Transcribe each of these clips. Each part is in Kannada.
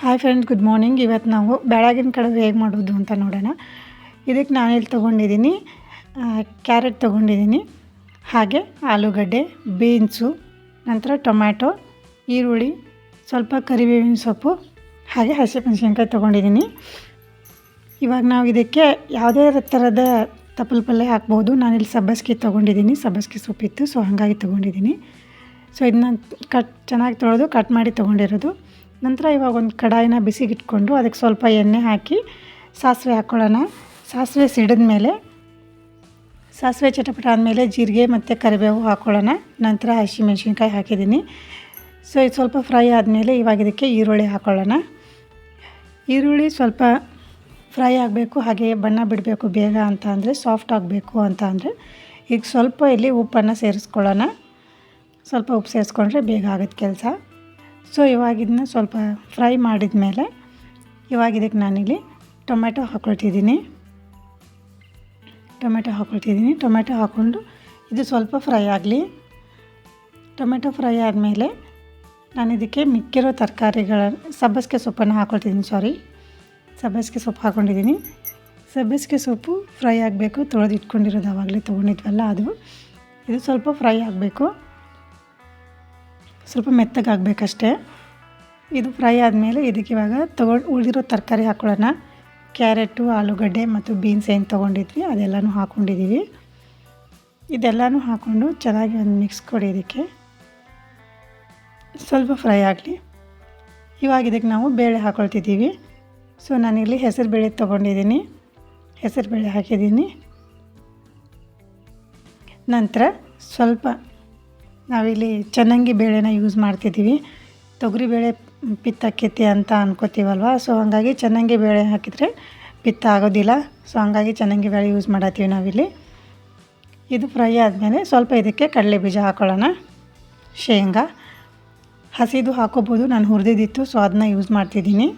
ಹಾಯ್ ಫ್ರೆಂಡ್ಸ್ ಗುಡ್ ಮಾರ್ನಿಂಗ್ ಇವತ್ತು ನಾವು ಬೆಳಗಿನ ಕಡುಬು ಹೇಗೆ ಮಾಡೋದು ಅಂತ ನೋಡೋಣ. ಇದಕ್ಕೆ ನಾನಿಲ್ಲಿ ತೊಗೊಂಡಿದ್ದೀನಿ ಕ್ಯಾರೆಟ್ ತೊಗೊಂಡಿದ್ದೀನಿ, ಹಾಗೆ ಆಲೂಗಡ್ಡೆ, ಬೀನ್ಸು, ನಂತರ ಟೊಮ್ಯಾಟೊ, ಈರುಳ್ಳಿ, ಸ್ವಲ್ಪ ಕರಿಬೇವಿನ ಸೊಪ್ಪು, ಹಾಗೆ ಹಸಿಮೆಣಸಿನ್ಕಾಯಿ ತೊಗೊಂಡಿದ್ದೀನಿ. ಇವಾಗ ನಾವು ಇದಕ್ಕೆ ಯಾವುದೇ ಥರದ ತಪ್ಪಲು ಪಲ್ಯ ಹಾಕ್ಬೋದು. ನಾನಿಲ್ಲಿ ಸಬ್ಬಸ್ಗೆ ತೊಗೊಂಡಿದ್ದೀನಿ, ಸಬ್ಬಸ್ಗೆ ಸೊಪ್ಪಿತ್ತು, ಸೊ ಹಾಗಾಗಿ ತೊಗೊಂಡಿದ್ದೀನಿ. ಸೊ ಇದನ್ನ ಕಟ್ ಚೆನ್ನಾಗಿ ತೊಳೆದು ಕಟ್ ಮಾಡಿ ತೊಗೊಂಡಿರೋದು. ನಂತರ ಇವಾಗ ಒಂದು ಕಡಾಯಿನ ಬಿಸಿಗಿಟ್ಕೊಂಡು ಅದಕ್ಕೆ ಸ್ವಲ್ಪ ಎಣ್ಣೆ ಹಾಕಿ ಸಾಸಿವೆ ಹಾಕ್ಕೊಳ್ಳೋಣ ಸಾಸಿವೆ ಸಿಡಿದ ಮೇಲೆ, ಸಾಸಿವೆ ಚಟಪಟ ಆದಮೇಲೆ ಜೀರಿಗೆ ಮತ್ತು ಕರಿಬೇವು ಹಾಕ್ಕೊಳ್ಳೋಣ ನಂತರ ಹಸಿಮೆಣ್ಸಿನ್ಕಾಯಿ ಹಾಕಿದ್ದೀನಿ. ಸೊ, ಇದು ಸ್ವಲ್ಪ ಫ್ರೈ ಆದಮೇಲೆ ಇವಾಗ ಇದಕ್ಕೆ ಈರುಳ್ಳಿ ಹಾಕ್ಕೊಳ್ಳೋಣ ಈರುಳ್ಳಿ ಸ್ವಲ್ಪ ಫ್ರೈ ಆಗಬೇಕು, ಹಾಗೆ ಬಣ್ಣ ಬಿಡಬೇಕು ಬೇಗ ಅಂತ ಅಂದರೆ, ಸಾಫ್ಟ್ ಆಗಬೇಕು ಅಂತ ಅಂದರೆ. ಈಗ ಸ್ವಲ್ಪ ಇಲ್ಲಿ ಉಪ್ಪನ್ನು ಸೇರಿಸ್ಕೊಳ್ಳೋಣ. ಸ್ವಲ್ಪ ಉಪ್ಪು ಸೇರಿಸ್ಕೊಂಡ್ರೆ ಬೇಗ ಆಗುತ್ತೆ ಕೆಲಸ. ಸೊ ಇವಾಗ ಇದನ್ನ ಸ್ವಲ್ಪ ಫ್ರೈ ಮಾಡಿದ ಮೇಲೆ ಇವಾಗ ಇದಕ್ಕೆ ನಾನಿಲ್ಲಿ ಟೊಮೆಟೊ ಹಾಕ್ಕೊಳ್ತಿದ್ದೀನಿ. ಟೊಮೆಟೊ ಹಾಕ್ಕೊಳ್ತಿದ್ದೀನಿ. ಟೊಮೆಟೊ ಹಾಕ್ಕೊಂಡು ಇದು ಸ್ವಲ್ಪ ಫ್ರೈ ಆಗಲಿ. ಟೊಮೆಟೊ ಫ್ರೈ ಆದಮೇಲೆ ನಾನು ಇದಕ್ಕೆ ಮಿಕ್ಕಿರೋ ತರಕಾರಿಗಳ ಸಬ್ಬಸಿಗೆ ಸೊಪ್ಪನ್ನು ಹಾಕ್ಕೊಳ್ತಿದ್ದೀನಿ. ಸಾರಿ ಸಬ್ಬಸಿಗೆ ಸೊಪ್ಪು ಹಾಕ್ಕೊಂಡಿದ್ದೀನಿ. ಸಬ್ಬಸಿಗೆ ಸೊಪ್ಪು ಫ್ರೈ ಆಗಬೇಕು. ತೊಳೆದಿಟ್ಕೊಂಡಿರೋದು ಆವಾಗಲೇ ತೊಗೊಂಡಿದ್ವಲ್ಲ ಅದು. ಇದು ಸ್ವಲ್ಪ ಫ್ರೈ ಆಗಬೇಕು. ಸ್ವಲ್ಪ ಮೆತ್ತಗಾಗಬೇಕಷ್ಟೇ. ಇದು ಫ್ರೈ ಆದಮೇಲೆ ಇದಕ್ಕೆ ಇವಾಗ ತೊಗೊಂಡು ಉಳಿದಿರೋ ತರಕಾರಿ ಹಾಕ್ಕೊಳ್ಳೋಣ ಕ್ಯಾರೆಟು, ಆಲೂಗಡ್ಡೆ ಮತ್ತು ಬೀನ್ಸ್ ಏನು ತೊಗೊಂಡಿದ್ವಿ ಅದೆಲ್ಲನೂ ಹಾಕ್ಕೊಂಡಿದ್ದೀವಿ ಇದೆಲ್ಲನೂ ಹಾಕ್ಕೊಂಡು ಚೆನ್ನಾಗಿ ಒಂದು ಮಿಕ್ಸ್ ಕೊಡಿ ಇದಕ್ಕೆ. ಸ್ವಲ್ಪ ಫ್ರೈ ಆಗಲಿ. ಇವಾಗ ಇದಕ್ಕೆ ನಾವು ಬೇಳೆ ಹಾಕ್ಕೊಳ್ತಿದ್ದೀವಿ ಸೊ ನಾನಿಲ್ಲಿ ಹೆಸರು ಬೇಳೆ ತೊಗೊಂಡಿದ್ದೀನಿ. ಹೆಸರು ಬೇಳೆ ಹಾಕಿದ್ದೀನಿ. ನಂತರ ಸ್ವಲ್ಪ ನಾವಿಲ್ಲಿ ಚೆನ್ನಂಗಿ ಬೇಳೆನ ಯೂಸ್ ಮಾಡ್ತಿದ್ದೀವಿ. ತೊಗರಿಬೇಳೆ ಪಿತ್ತಾಕೈತಿ ಅಂತ ಅನ್ಕೋತೀವಲ್ವ? ಸೊ ಹಾಗಾಗಿ ಚೆನ್ನಾಗಿ ಬೇಳೆ ಹಾಕಿದರೆ ಪಿತ್ತ ಆಗೋದಿಲ್ಲ. ಸೊ ಹಾಗಾಗಿ ಚೆನ್ನಾಗಿ ಬೇಳೆ ಯೂಸ್ ಮಾಡತ್ತೀವಿ ನಾವಿಲ್ಲಿ. ಇದು ಫ್ರೈ ಆದಮೇಲೆ ಸ್ವಲ್ಪ ಇದಕ್ಕೆ ಕಡಲೆ ಬೀಜ ಹಾಕೊಳ್ಳೋಣ. ಶೇಂಗಾ. ಹಸಿದು ಹಾಕೋಬೋದು. ನಾನು ಹುರಿದಿದ್ದಿತ್ತು ಸೊ ಅದನ್ನ ಯೂಸ್ ಮಾಡ್ತಿದ್ದೀನಿ.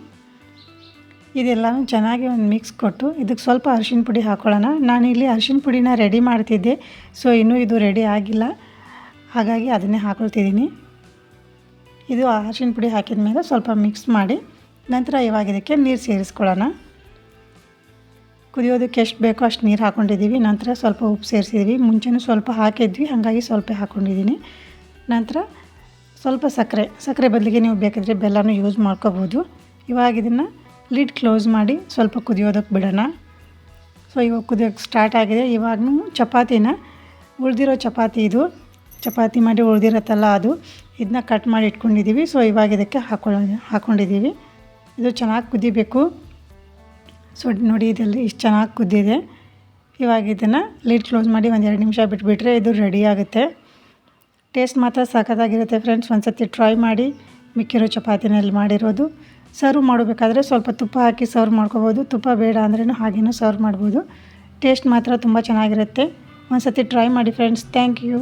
ಇದೆಲ್ಲನೂ ಚೆನ್ನಾಗಿ ಒಂದು ಮಿಕ್ಸ್ ಕೊಟ್ಟು ಇದಕ್ಕೆ ಸ್ವಲ್ಪ ಅರಿಶಿನ ಪುಡಿ ಹಾಕ್ಕೊಳ್ಳೋಣ ನಾನಿಲ್ಲಿ ಅರಿಶಿನ ಪುಡಿನ ರೆಡಿ ಮಾಡ್ತಿದ್ದೆ. ಸೊ ಇನ್ನೂ ಇದು ರೆಡಿ ಆಗಿಲ್ಲ. ಹಾಗಾಗಿ ಅದನ್ನೇ ಹಾಕೊಳ್ತಿದ್ದೀನಿ. ಇದು ಅರಶಿನ ಪುಡಿ ಹಾಕಿದ ಮೇಲೆ ಸ್ವಲ್ಪ ಮಿಕ್ಸ್ ಮಾಡಿ, ನಂತರ ಇವಾಗ ಇದಕ್ಕೆ ನೀರು ಸೇರಿಸ್ಕೊಳ್ಳೋಣ. ಕುದಿಯೋದಕ್ಕೆ ಎಷ್ಟು ಬೇಕೋ ಅಷ್ಟು ನೀರು ಹಾಕ್ಕೊಂಡಿದ್ದೀವಿ ನಂತರ ಸ್ವಲ್ಪ ಉಪ್ಪು ಸೇರಿಸಿದ್ವಿ ಮುಂಚೆನೂ ಸ್ವಲ್ಪ ಹಾಕಿದ್ವಿ, ಹಾಗಾಗಿ ಸ್ವಲ್ಪ ಹಾಕ್ಕೊಂಡಿದ್ದೀನಿ ನಂತರ ಸ್ವಲ್ಪ ಸಕ್ಕರೆ ಸಕ್ಕರೆ ಬದಲಿಗೆ ನೀವು ಬೇಕಾದರೆ ಬೆಲ್ಲನೂ ಯೂಸ್ ಮಾಡ್ಕೋಬೋದು. ಇವಾಗ ಇದನ್ನು ಲಿಡ್ ಕ್ಲೋಸ್ ಮಾಡಿ ಸ್ವಲ್ಪ ಕುದಿಯೋದಕ್ಕೆ ಬಿಡೋಣ. ಸೊ ಇವಾಗ ಕುದಿಯೋಕ್ಕೆ ಸ್ಟಾರ್ಟ್ ಆಗಿದೆ. ಇವಾಗೂ ಚಪಾತಿನ, ಉಳಿದಿರೋ ಚಪಾತಿ ಇದು. ಚಪಾತಿ ಮಾಡಿ ಉಳಿದಿರತ್ತಲ್ಲ ಅದು, ಇದನ್ನ ಕಟ್ ಮಾಡಿ ಇಟ್ಕೊಂಡಿದ್ದೀವಿ ಸೊ ಇವಾಗ ಇದಕ್ಕೆ ಹಾಕೊಳ್ಳೋ ಹಾಕ್ಕೊಂಡಿದ್ದೀವಿ ಇದು ಚೆನ್ನಾಗಿ ಕುದಿಬೇಕು. ಸೊ ನೋಡಿ ಇದೆಲ್ಲ ಇಷ್ಟು ಚೆನ್ನಾಗಿ ಕುದ್ದಿದೆ. ಇವಾಗ ಇದನ್ನು ಲೀಡ್ ಕ್ಲೋಸ್ ಮಾಡಿ ಒಂದು ಎರಡು ನಿಮಿಷ ಬಿಟ್ಬಿಟ್ರೆ ಇದು ರೆಡಿ ಆಗುತ್ತೆ. ಟೇಸ್ಟ್ ಮಾತ್ರ ಸಖತ್ತಾಗಿರುತ್ತೆ ಫ್ರೆಂಡ್ಸ್ ಒಂದು ಸತಿ ಟ್ರೈ ಮಾಡಿ ಮಿಕ್ಕಿರೋ ಚಪಾತಿನಲ್ಲಿ ಮಾಡಿರೋದು. ಸರ್ವ್ ಮಾಡಬೇಕಾದ್ರೆ ಸ್ವಲ್ಪ ತುಪ್ಪ ಹಾಕಿ ಸರ್ವ್ ಮಾಡ್ಕೋಬೋದು. ತುಪ್ಪ ಬೇಡ ಅಂದ್ರೂ ಹಾಗೇನೂ ಸರ್ವ್ ಮಾಡ್ಬೋದು. ಟೇಸ್ಟ್ ಮಾತ್ರ ತುಂಬ ಚೆನ್ನಾಗಿರುತ್ತೆ. ಒಂದು ಸತಿ ಟ್ರೈ ಮಾಡಿ ಫ್ರೆಂಡ್ಸ್ ಥ್ಯಾಂಕ್ ಯು